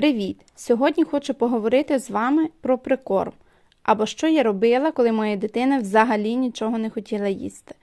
Привіт! Сьогодні хочу поговорити з вами про прикорм. Або що я робила, коли моя дитина взагалі нічого не хотіла їсти.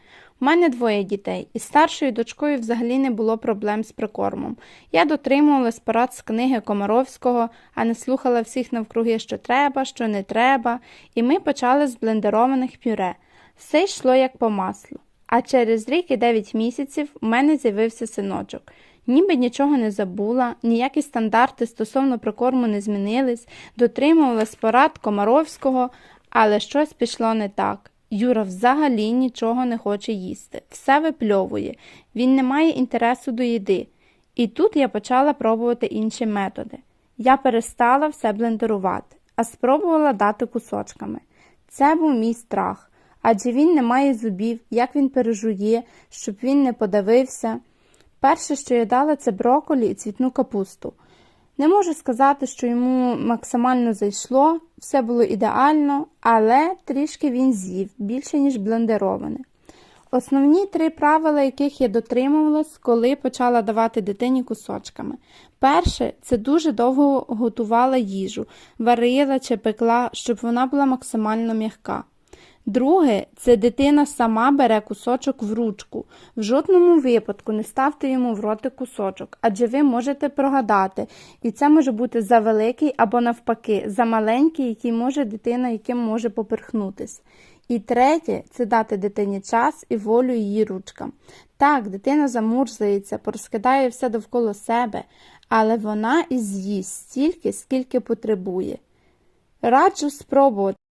У мене двоє дітей, і старшою дочкою взагалі не було проблем з прикормом. Я дотримувалась порад з книги Комаровського, а не слухала всіх навкруги, що треба, що не треба, і ми почали з блендерованих пюре. Все йшло як по маслу. А через рік і 9 місяців у мене з'явився синочок. Ніби нічого не забула, ніякі стандарти стосовно прикорму не змінились, дотримувалась порад Комаровського, але щось пішло не так. Юра взагалі нічого не хоче їсти, все випльовує, він не має інтересу до їди. І тут я почала пробувати інші методи. Я перестала все блендерувати, а спробувала дати кусочками. Це був мій страх, адже він не має зубів, як він пережує, щоб він не подавився. Перше, що я дала, це броколі і цвітну капусту. Не можу сказати, що йому максимально зайшло, все було ідеально, але трішки він з'їв, більше, ніж блендероване. Основні три правила, яких я дотримувалась, коли почала давати дитині кусочками. Перше, це дуже довго готувала їжу, варила чи пекла, щоб вона була максимально м'яка. Друге, це дитина сама бере кусочок в ручку. В жодному випадку не ставте йому в роти кусочок, адже ви можете прогадати, і це може бути за великий або навпаки, за маленький, який може дитина, яким може поперхнутись. І третє це дати дитині час і волю її ручкам. Так, дитина замурзається, порозкидає все довкола себе, але вона і з'їсть стільки, скільки потребує. Раджу спробувати.